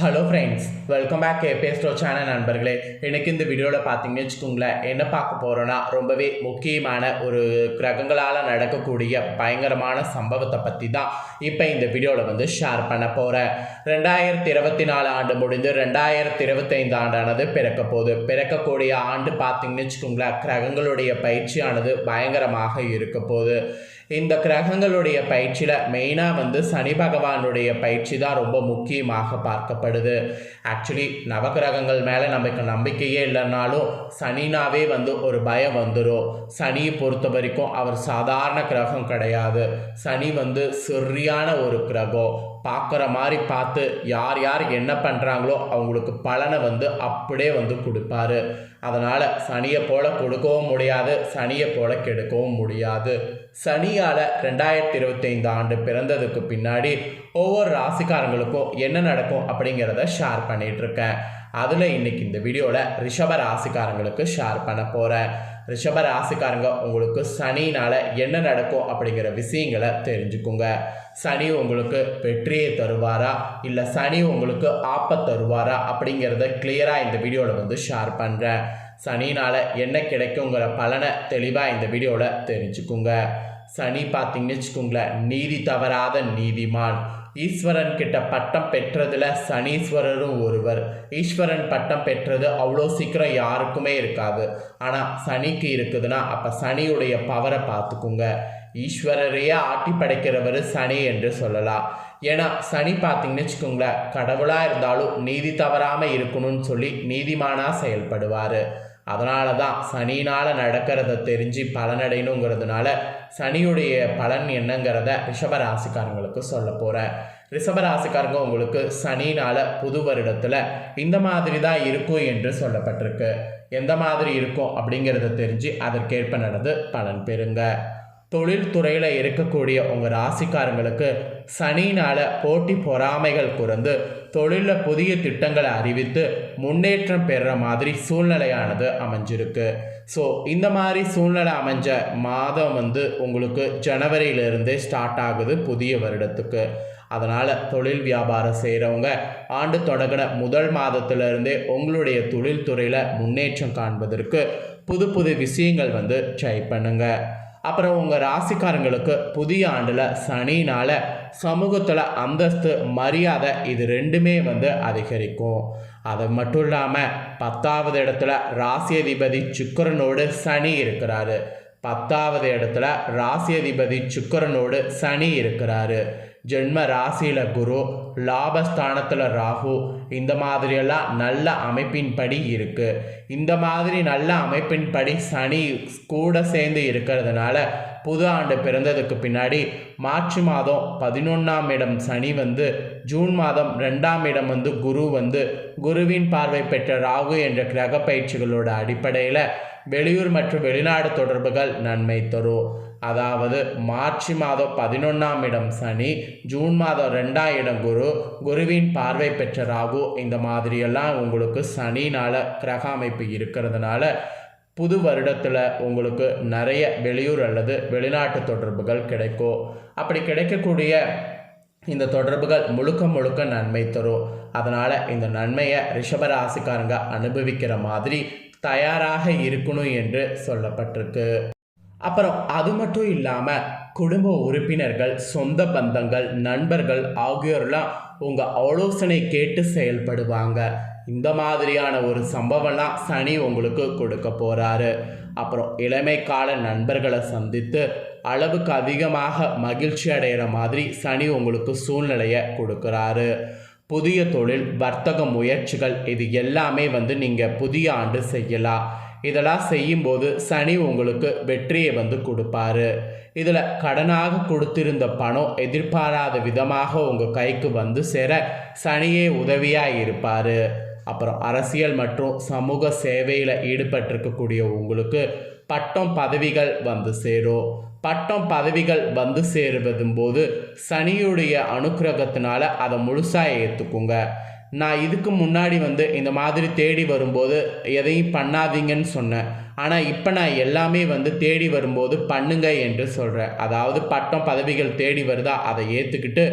Hello friends welcome back ஏபிஎஸ்டோ channel நண்பர்களே. எனக்கு இந்த வீடியோவில் பார்த்தீங்கன்னு வச்சுக்கோங்களேன் என்ன பார்க்க போகிறோன்னா ரொம்பவே முக்கியமான ஒரு கிரகங்களால் நடக்கக்கூடிய பயங்கரமான சம்பவத்தை பற்றி தான் இப்போ இந்த வீடியோவில் வந்து ஷேர் பண்ண போகிறேன் ரெண்டாயிரத்தி இருபத்தி நாலு ஆண்டு முடிந்து ரெண்டாயிரத்தி இருபத்தைந்து ஆண்டானது பிறக்க போகுது. பிறக்கக்கூடிய ஆண்டு பார்த்தீங்கன்னு வச்சுக்கோங்களேன் கிரகங்களுடைய பயிற்சியானது பயங்கரமாக இருக்க போகுது. இந்த கிரகங்களுடைய பயிற்சியில் மெயினாக வந்து சனி பகவானுடைய பயிற்சி தான் ரொம்ப முக்கியமாக பார்க்கப்படுது. ஆக்சுவலி நவகிரகங்கள் மேலே நமக்கு நம்பிக்கையே இல்லைனாலும் சனினாவே வந்து ஒரு பயம் வந்துடும் சனியை பொறுத்த வரைக்கும் அவர் சாதாரண கிரகம் கிடையாது. சனி வந்து சரியான ஒரு கிரகம். பார்க்குற மாதிரி பார்த்து யார் யார் என்ன பண்ணுறாங்களோ அவங்களுக்கு பலனை வந்து அப்படியே வந்து கொடுப்பாரு. அதனால் சனியை போல கொடுக்கவும் முடியாது சனியை போல கெடுக்கவும் முடியாது. சனியால் ரெண்டாயிரத்தி இருபத்தைந்து ஆண்டு பிறந்ததுக்கு பின்னாடி ஒவ்வொரு ராசிக்காரங்களுக்கும் என்ன நடக்கும் அப்படிங்கிறத ஷேர் பண்ணிகிட்ருக்கேன் அதில் இன்னைக்கு இந்த வீடியோவில் ரிஷப ராசிக்காரங்களுக்கு ஷேர் பண்ண போகிறேன் ரிஷப ராசிக்காரங்க உங்களுக்கு சனினால் என்ன நடக்கும் அப்படிங்கிற விஷயங்களை தெரிஞ்சுக்குங்க. சனி உங்களுக்கு வெற்றியை தருவாரா? இல்லை சனி உங்களுக்கு ஆப்பத் தருவாரா? அப்படிங்கிறத கிளியராக இந்த வீடியோவில் வந்து ஷேர் பண்ணுறேன் சனினால் என்ன கிடைக்குங்கிற பலனை தெளிவாக இந்த வீடியோவில் தெரிஞ்சுக்குங்க. சனி பார்த்தீங்கன்னு வச்சுக்கோங்களேன் நீதி தவறாத நீதிமான். ஈஸ்வரன் கிட்ட பட்டம் பெற்றதில் சனீஸ்வரரும் ஒருவர். ஈஸ்வரன் பட்டம் பெற்றது அவ்வளோ சீக்கிரம் யாருக்குமே இருக்காது. ஆனால் சனிக்கு இருக்குதுன்னா அப்போ சனியுடைய பவரை பார்த்துக்குங்க. ஈஸ்வரரையே ஆட்டி படைக்கிறவர் சனி என்று சொல்லலாம். ஏன்னா சனி பார்த்தீங்கன்னு வச்சுக்கோங்களேன் கடவுளாக இருந்தாலும் நீதி தவறாமல் இருக்கணும்னு சொல்லி நீதிமானாக செயல்படுவார். அதனால தான் சனினால் நடக்கிறத தெரிஞ்சு பலனடையணுங்கிறதுனால சனியுடைய பலன் என்னங்கிறத ரிஷபராசிக்காரங்களுக்கு சொல்ல போகிறேன் ரிஷபராசிக்காரங்க உங்களுக்கு சனினால் புது வருடத்தில் இந்த மாதிரி தான் இருக்கும் என்று சொல்லப்பட்டிருக்கு. எந்த மாதிரி இருக்கும் அப்படிங்கிறத தெரிஞ்சு அதற்கேற்ப நடந்து பலன் பெறுங்க. தொழில்துறையில் இருக்கக்கூடிய உங்கள் ராசிக்காரங்களுக்கு சனினால் போட்டி பொறாமைகள் குறைந்து தொழிலில் புதிய திட்டங்களை அறிவித்து முன்னேற்றம் பெறுற மாதிரி சூழ்நிலையானது அமைஞ்சிருக்கு. ஸோ இந்த மாதிரி சூழ்நிலை அமைஞ்ச மாதம் வந்து உங்களுக்கு ஜனவரியிலிருந்தே ஸ்டார்ட் ஆகுது புதிய வருடத்துக்கு. அதனால் தொழில் வியாபாரம் செய்கிறவங்க ஆண்டு தொடங்கின முதல் மாதத்திலிருந்தே உங்களுடைய தொழில்துறையில் முன்னேற்றம் காண்பதற்கு புது புது விஷயங்கள் வந்து ட்ரை பண்ணுங்கள் அப்புறம் உங்கள் ராசிக்காரங்களுக்கு புதிய ஆண்டில் சனினால் சமூகத்தில் அந்தஸ்து மரியாதை இது ரெண்டுமே வந்து அதிகரிக்கும். அது மட்டும் இல்லாமல் பத்தாவது இடத்துல ராசி அதிபதி சுக்கரனோடு சனி இருக்கிறாரு. பத்தாவது இடத்துல ராசி அதிபதி சுக்கரனோடு சனி இருக்கிறாரு. ஜென்ம ராசியில் குரு லாபஸ்தானத்தில் ராகு இந்த மாதிரியெல்லாம் நல்ல அமைப்பின்படி இருக்குது இந்த மாதிரி நல்ல அமைப்பின்படி சனி கூட சேர்ந்து இருக்கிறதுனால புது ஆண்டு பிறந்ததுக்கு பின்னாடி மார்ச் மாதம் பதினொன்றாம் இடம் சனி வந்து ஜூன் மாதம் ரெண்டாம் இடம் வந்து குரு வந்து குருவின் பார்வை பெற்ற ராகு என்ற கிரக பயிற்சிகளோட அடிப்படையில் வெளியூர் மற்றும் வெளிநாடு தொடர்புகள் நன்மை தரும். அதாவது மார்ச் மாதம் பதினொன்றாம் இடம் சனி ஜூன் மாதம் ரெண்டாம் இடம் குரு. குருவின் பார்வை பெற்ற ராகு இந்த மாதிரியெல்லாம் உங்களுக்கு சனினால் கிரக அமைப்பு இருக்கிறதுனால புது வருடத்தில் உங்களுக்கு நிறைய வெளியூர் அல்லது வெளிநாட்டு தொடர்புகள் கிடைக்கும். அப்படி கிடைக்கக்கூடிய இந்த தொடர்புகள் முழுக்க முழுக்க நன்மை தரும். அதனால் இந்த நன்மையை ரிஷபராசிக்காரங்க அனுபவிக்கிற மாதிரி தயாராக இருக்கணும் என்று சொல்லப்பட்டிருக்கு. அப்புறம் அது மட்டும் இல்லாமல் குடும்ப உறுப்பினர்கள் சொந்த பந்தங்கள் நண்பர்கள் ஆகியோரெல்லாம் உங்கள் ஆலோசனை கேட்டு செயல்படுவாங்க. இந்த மாதிரியான ஒரு சம்பவம்லாம் சனி உங்களுக்கு கொடுக்க போகிறாரு அப்புறம் இளமை கால நண்பர்களை சந்தித்து அளவுக்கு அதிகமாக மகிழ்ச்சி அடைகிற மாதிரி சனி உங்களுக்கு சூழ்நிலையை கொடுக்குறாரு. புதிய தொழில் வர்த்தக முயற்சிகள் இது எல்லாமே வந்து நீங்கள் புதிய ஆண்டு செய்யலாம். இதெல்லாம் செய்யும்போது சனி உங்களுக்கு வெற்றியை வந்து கொடுப்பாரு. இதில் கடனாக கொடுத்திருந்த பணம் எதிர்பாராத விதமாக உங்கள் கைக்கு வந்து சேர சனியே உதவியாக இருப்பார். அப்புறம் அரசியல் மற்றும் சமூக சேவையில் ஈடுபட்டிருக்கக்கூடிய உங்களுக்கு பட்டம் பதவிகள் வந்து சேரும். பட்டம் பதவிகள் வந்து சேருவதும் போது சனியுடைய அனுக்கிரகத்தினால அதை முழுசாக ஏற்றுக்குங்க நான் இதுக்கு முன்னாடி வந்து இந்த மாதிரி தேடி வரும்போது எதையும் பண்ணாதீங்கன்னு சொன்னேன். ஆனால் இப்போ நான் எல்லாமே வந்து தேடி வரும்போது பண்ணுங்க என்று சொல்கிறேன் அதாவது பட்டம் பதவிகள் தேடி வருதா அதை ஏற்றுக்கிட்டு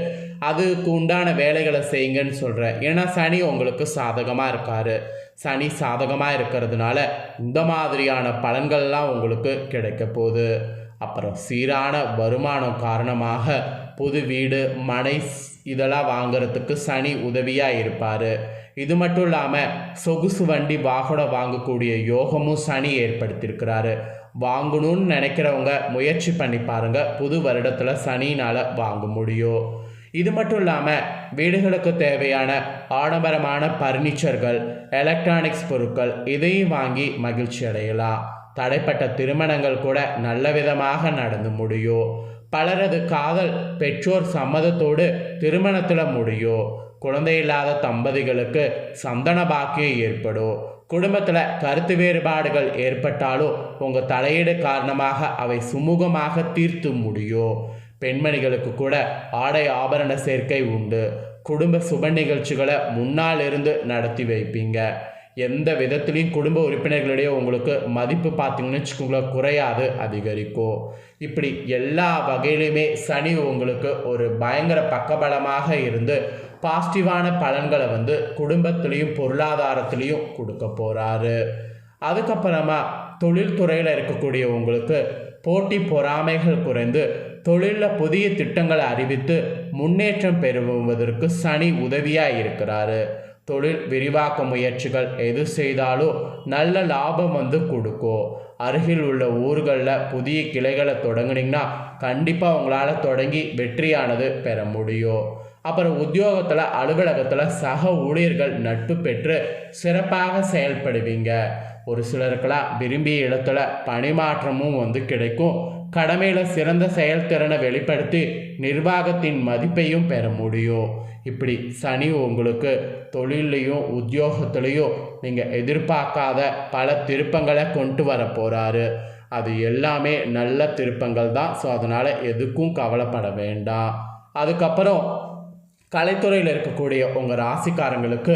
அதுக்கு உண்டான வேலைகளை செய்யுங்கன்னு சொல்கிறேன் ஏன்னா சனி உங்களுக்கு சாதகமாக இருக்கார். சனி சாதகமாக இருக்கிறதுனால இந்த மாதிரியான பலன்கள்லாம் உங்களுக்கு கிடைக்க போகுது. அப்புறம் சீரான வருமானம் காரணமாக புது வீடு மனை இதெல்லாம் வாங்குறதுக்கு சனி உதவியாக இருப்பார். இது மட்டும் இல்லாமல் சொகுசு வண்டி வாகனம் வாங்கக்கூடிய யோகமும் சனி ஏற்படுத்தியிருக்கிறாரு. வாங்கணும்னு நினைக்கிறவங்க முயற்சி பண்ணி பாருங்க. புது வருடத்தில் சனினால் வாங்க முடியும். இது மட்டும் இல்லாமல் வீடுகளுக்கு தேவையான ஆடம்பரமான பர்னிச்சர்கள் எலக்ட்ரானிக்ஸ் பொருட்கள் இதையும் வாங்கி மகிழ்ச்சி அடையலாம். தடைப்பட்ட திருமணங்கள் கூட நல்ல விதமாக நடந்து முடியும். பலரது காதல் பெற்றோர் சம்மதத்தோடு திருமணத்தில் முடியும் குழந்தை இல்லாத தம்பதிகளுக்கு சந்தன பாக்கியம் ஏற்படும் குடும்பத்தில் கருத்து வேறுபாடுகள் ஏற்பட்டாலும் உங்கள் தலையீடு காரணமாக அவை சுமூகமாக தீர்த்து முடியும் பெண்மணிகளுக்கு கூட ஆடை ஆபரண சேர்க்கை உண்டு குடும்ப சுப நிகழ்ச்சிகளை முன்னால் இருந்து நடத்தி வைப்பீங்க. எந்த விதத்துலேயும் குடும்ப உறுப்பினர்களிடையே உங்களுக்கு மதிப்பு பார்த்தீங்கன்னு வச்சுக்கோங்களேன் குறையாது அதிகரிக்கும். இப்படி எல்லா வகையிலுமே சனி உங்களுக்கு ஒரு பயங்கர பக்கபலமாக இருந்து பாசிட்டிவான பலன்களை வந்து குடும்பத்துலேயும் பொருளாதாரத்துலேயும் கொடுக்க போகிறாரு அதுக்கப்புறமா தொழில்துறையில் இருக்கக்கூடிய உங்களுக்கு போட்டி பொறாமைகள் குறைந்து தொழிலில் புதிய திட்டங்களை அறிவித்து முன்னேற்றம் பெறுவதற்கு சனி உதவியாக இருக்கிறாரு. தொழில் விரிவாக்க முயற்சிகள் எது செய்தாலும் நல்ல லாபம் வந்து கொடுக்கும் அருகில் உள்ள ஊர்களில் புதிய கிளைகளை தொடங்குனீங்கன்னா கண்டிப்பாக உங்களால் தொடங்கி வெற்றியானது பெற முடியும். அப்புறம் உத்தியோகத்தில் அலுவலகத்தில் சக ஊழியர்கள் நட்பு பெற்று சிறப்பாக செயல்படுவீங்க. ஒரு சிலருக்கெல்லாம் விரும்பிய இடத்துல பணிமாற்றமும் வந்து கிடைக்கும். கடமையில் சிறந்த செயல்திறனை வெளிப்படுத்தி நிர்வாகத்தின் மதிப்பையும் பெற முடியும். இப்படி சனி உங்களுக்கு தொழிலையும் உத்தியோகத்துலேயும் நீங்கள் எதிர்பார்க்காத பல திருப்பங்களை கொண்டு வர போகிறாரு அது எல்லாமே நல்ல திருப்பங்கள் தான். ஸோ அதனால் எதுக்கும் கவலைப்பட வேண்டாம். அதுக்கப்புறம் கலைத்துறையில் இருக்கக்கூடிய உங்கள் ராசிக்காரங்களுக்கு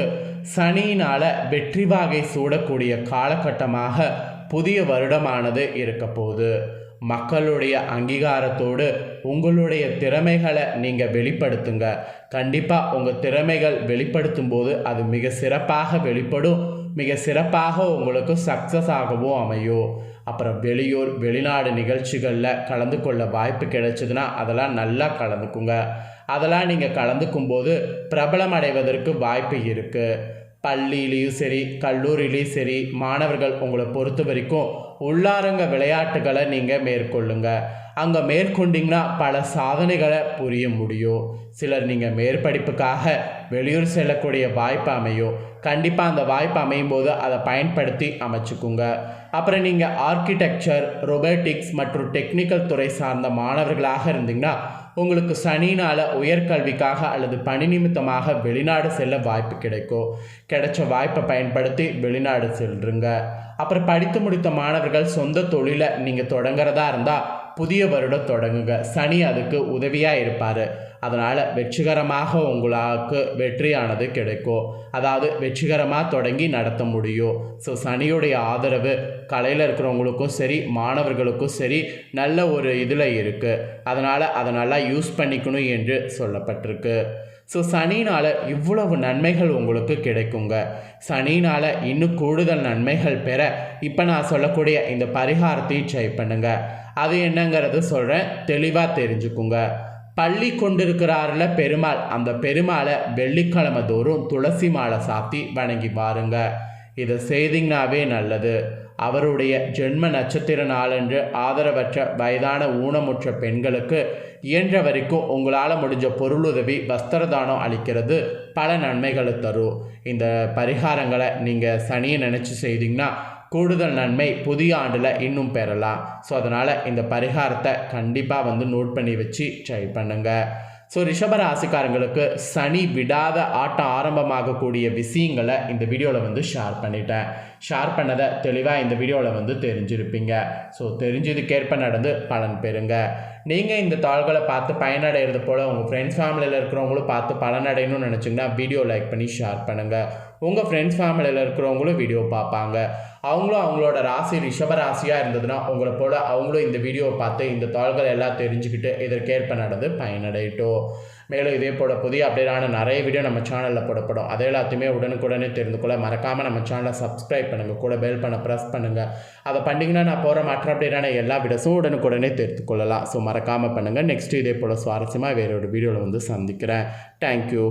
சனியினால் வெற்றி வாகை சூடக்கூடிய காலகட்டமாக புதிய வருடமானது இருக்க போகுது. மக்களுடைய அங்கீகாரத்தோடு உங்களுடைய திறமைகளை நீங்கள் வெளிப்படுத்துங்க. கண்டிப்பாக உங்கள் திறமைகள் வெளிப்படுத்தும் போது அது மிக சிறப்பாக வெளிப்படும். மிக சிறப்பாக உங்களுக்கு சக்ஸஸ் ஆகவும் அமையும். அப்புறம் வெளியூர் வெளிநாடு நிகழ்ச்சிகளில் கலந்து கொள்ள வாய்ப்பு கிடைச்சதுன்னா அதெல்லாம் நல்லா கலந்துக்குங்க. அதெல்லாம் நீங்கள் கலந்துக்கும் போது பிரபலம் அடைவதற்கு வாய்ப்பு இருக்குது பள்ளியிலையும் சரி கல்லூரியிலையும் சரி மாணவர்கள் உங்களை பொறுத்த வரைக்கும் உள்ளாரங்க விளையாட்டுகளை நீங்கள் மேற்கொள்ளுங்க. அங்கே மேற்கொண்டிங்கன்னா பல சாதனைகளை புரிய முடியும். சிலர் நீங்கள் மேற்படிப்புக்காக வெளியூர் செல்லக்கூடிய வாய்ப்பு அமையும். கண்டிப்பாக அந்த வாய்ப்பு அமையும் போது அதை பயன்படுத்தி அமைச்சுக்குங்க. அப்புறம் நீங்கள் ஆர்கிடெக்சர் ரொபோட்டிக்ஸ் மற்றும் டெக்னிக்கல் துறை சார்ந்த மாணவர்களாக இருந்தீங்கன்னா உங்களுக்கு சனினால் உயர்கல்விக்காக அல்லது பணி நிமித்தமாக வெளிநாடு செல்ல வாய்ப்பு கிடைக்கும் கிடைச்ச வாய்ப்பை பயன்படுத்தி வெளிநாடு செல்லுங்க. அப்புறம் படித்து முடித்த மாணவர்கள் சொந்த தொழிலை நீங்கள் தொடங்குறதா இருந்தால் புதிய வருடம் தொடங்குங்க. சனி அதுக்கு உதவியாக இருப்பார். அதனால் வெற்றிகரமாக உங்களுக்கு வெற்றியானது கிடைக்கும். அதாவது வெற்றிகரமாக தொடங்கி நடத்த முடியும். ஸோ சனியுடைய ஆதரவு கலையில் இருக்கிறவங்களுக்கும் சரி மாணவர்களுக்கும் சரி நல்ல ஒரு இதில் இருக்குது அதனால் அதை நல்லா யூஸ் பண்ணிக்கணும் என்று சொல்லப்பட்டிருக்கு. ஸோ சனினால் இவ்வளவு நன்மைகள் உங்களுக்கு கிடைக்குங்க. சனினால் இன்னும் கூடுதல் நன்மைகள் பெற இப்போ நான் சொல்லக்கூடிய இந்த பரிகாரத்தையும் ட்ரை பண்ணுங்கள் அது என்னங்கிறது சொல்கிறேன் தெளிவாக தெரிஞ்சுக்குங்க. பள்ளி கொண்டிருக்கிறாருல பெருமாள். அந்த பெருமாளை வெள்ளிக்கிழமை தோறும் துளசி மாலை சாத்தி வணங்கி பாருங்க இதை செய்திங்கனாவே நல்லது. அவருடைய ஜென்ம நட்சத்திர நாளன்று ஆதரவற்ற வயதான ஊனமுற்ற பெண்களுக்கு இயன்ற வரைக்கும் உங்களால் முடிஞ்ச பொருளுதவி வஸ்திரதானம் அளிக்கிறது பல நன்மைகளை தரும். இந்த பரிகாரங்களை நீங்கள் சனியை நினச்சி செய்தீங்கன்னா கூடுதல் நன்மை புதிய ஆண்டில் இன்னும் பெறலாம். ஸோ அதனால் இந்த பரிகாரத்தை கண்டிப்பாக வந்து நோட் பண்ணி வச்சு ட்ரை பண்ணுங்கள் ஸோ ரிஷப ராசிக்காரங்களுக்கு சனி விடாத ஆட்டம் ஆரம்பமாகக்கூடிய விஷயங்களை இந்த வீடியோவில் வந்து ஷேர் பண்ணிட்டேன். ஷேர் பண்ணதை தெளிவாக இந்த வீடியோவில் வந்து தெரிஞ்சிருப்பீங்க. ஸோ தெரிஞ்சதுக்கேற்ப நடந்து பலன் பெறுங்க. நீங்கள் இந்த தாள்களை பார்த்து பயனடைகிறது போல் உங்கள் ஃப்ரெண்ட்ஸ் ஃபேமிலியில் இருக்கிறவங்களும் பார்த்து பலனடையணும்னு நினச்சிங்கன்னா வீடியோ லைக் பண்ணி ஷேர் பண்ணுங்கள் உங்கள் ஃப்ரெண்ட்ஸ் ஃபேமிலியில் இருக்கிறவங்களும் வீடியோ பார்ப்பாங்க. அவங்களும் அவங்களோட ராசி ரிஷப ராசியாக இருந்ததுன்னா உங்களை போல் அவங்களும் இந்த வீடியோவை பார்த்து இந்த தாள்கள் எல்லாம் தெரிஞ்சுக்கிட்டு இதற்கேற்ப நடந்து பயனடையட்டும். மேலும் இதே போல் புதிய அப்டேட்டான நிறைய வீடியோ நம்ம சேனலில் போடப்படும். அதை எல்லாத்தையுமே உடனுக்குடனே தெரிந்து கொள்ள மறக்காமல் நம்ம சேனலை சப்ஸ்கிரைப் பண்ணுங்கள் கூட பெல் பண்ண ப்ரெஸ் பண்ணுங்கள் அதை பண்ணிங்கன்னா நான் போகிற மற்ற அப்டேட்டான எல்லா வீடியோஸும் உடனுக்குடனே தெரிந்து கொள்ளலாம். ஸோ மறக்காமல் பண்ணுங்கள் நெக்ஸ்ட் இதே போல் சுவாரஸ்யமாக வேற ஒரு வீடியோவில் வந்து சந்திக்கிறேன். தேங்க்யூ